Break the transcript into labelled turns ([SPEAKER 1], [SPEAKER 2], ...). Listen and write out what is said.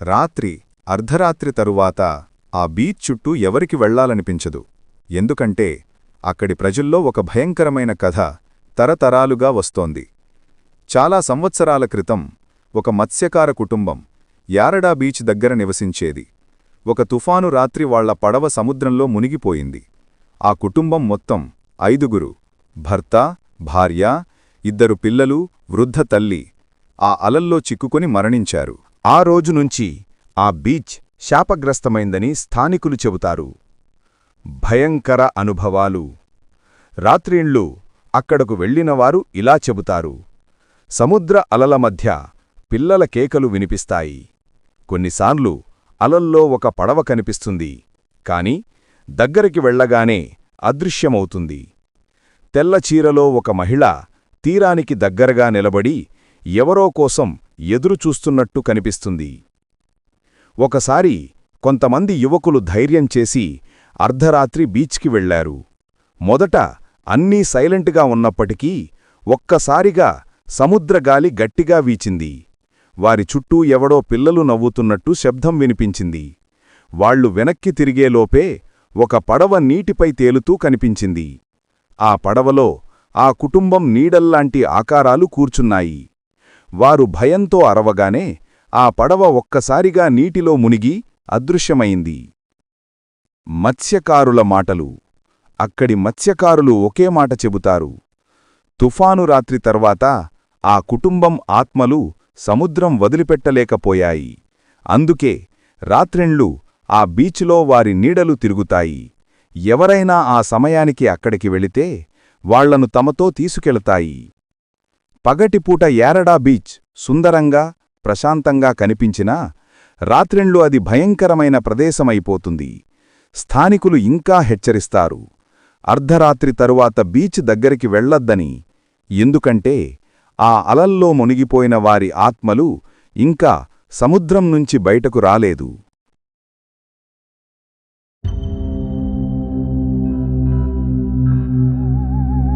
[SPEAKER 1] రాత్రి అర్ధరాత్రి తరువాత ఆ బీచ్ చుట్టూ ఎవరికి వెళ్ళాలనిపించదు ఎందుకంటే అక్కడి ప్రజల్లో ఒక భయంకరమైన కథ తరతరాలుగా వస్తోంది. చాలా సంవత్సరాల క్రితం ఒక మత్స్యకార కుటుంబం యారడా బీచ్ దగ్గర నివసించేది. ఒక తుఫాను రాత్రి వాళ్ళ పడవ సముద్రంలో మునిగిపోయింది. ఆ కుటుంబం మొత్తం ఐదుగురు భర్త భార్య ఇద్దరు పిల్లలు వృద్ధ తల్లి ఆ అలల్లో చిక్కుకొని మరణించారు.
[SPEAKER 2] ఆ రోజు నుంచి ఆ బీచ్ శాపగ్రస్తమైందని స్థానికులు చెబుతారు. భయంకర అనుభవాలు. రాత్రిళ్ళు అక్కడకు వెళ్ళినవారు ఇలా చెబుతారు. సముద్ర అలల మధ్య పిల్లల కేకలు వినిపిస్తాయి. కొన్నిసార్లు అలల్లో ఒక పడవ కనిపిస్తుంది. కాని దగ్గరికి వెళ్ళగానే అదృశ్యమవుతుంది. తెల్లచీరలో ఒక మహిళ తీరానికి దగ్గరగా నిలబడి ఎవరో కోసం ఎదురుచూస్తున్నట్టు కనిపిస్తుంది. ఒకసారి కొంతమంది యువకులు ధైర్యం చేసి అర్ధరాత్రి బీచ్కి వెళ్ళారు మొదట అన్నీ సైలెంట్గా ఉన్నప్పటికీ ఒక్కసారిగా సముద్రగాలి గట్టిగా వీచింది. వారి చుట్టూ ఎవడో పిల్లలు నవ్వుతున్నట్టు శబ్దం వినిపించింది. వాళ్ళు వెనక్కి తిరిగేలోపే ఒక పడవ నీటిపై తేలుతూ కనిపించింది. ఆ పడవలో ఆ కుటుంబం నీడల్లాంటి ఆకారాలు కూర్చున్నాయి. వారు భయంతో అరవగానే ఆ పడవ ఒక్కసారిగా నీటిలో మునిగి అదృశ్యమైంది. మత్స్యకారుల మాటలు. అక్కడి మత్స్యకారులు ఒకే మాట చెబుతారు. తుఫాను రాత్రి తర్వాత ఆ కుటుంబం ఆత్మలు సముద్రం వదిలిపెట్టలేకపోయాయి. అందుకే రాత్రిళ్ళు ఆ బీచ్లో వారి నీడలు తిరుగుతాయి. ఎవరైనా ఆ సమయానికి అక్కడికి వెళితే వాళ్ళను తమతో తీసుకెళతాయి. పగటిపూట యారడా బీచ్ సుందరంగా ప్రశాంతంగా కనిపించినా రాత్రిళ్ళు అది భయంకరమైన ప్రదేశమైపోతుంది. స్థానికులు ఇంకా హెచ్చరిస్తారు. అర్ధరాత్రి తరువాత బీచ్ దగ్గరికి వెళ్ళొద్దని ఎందుకంటే ఆ అలల్లో మునిగిపోయిన వారి ఆత్మలు ఇంకా సముద్రం నుంచి బయటకు రాలేదు.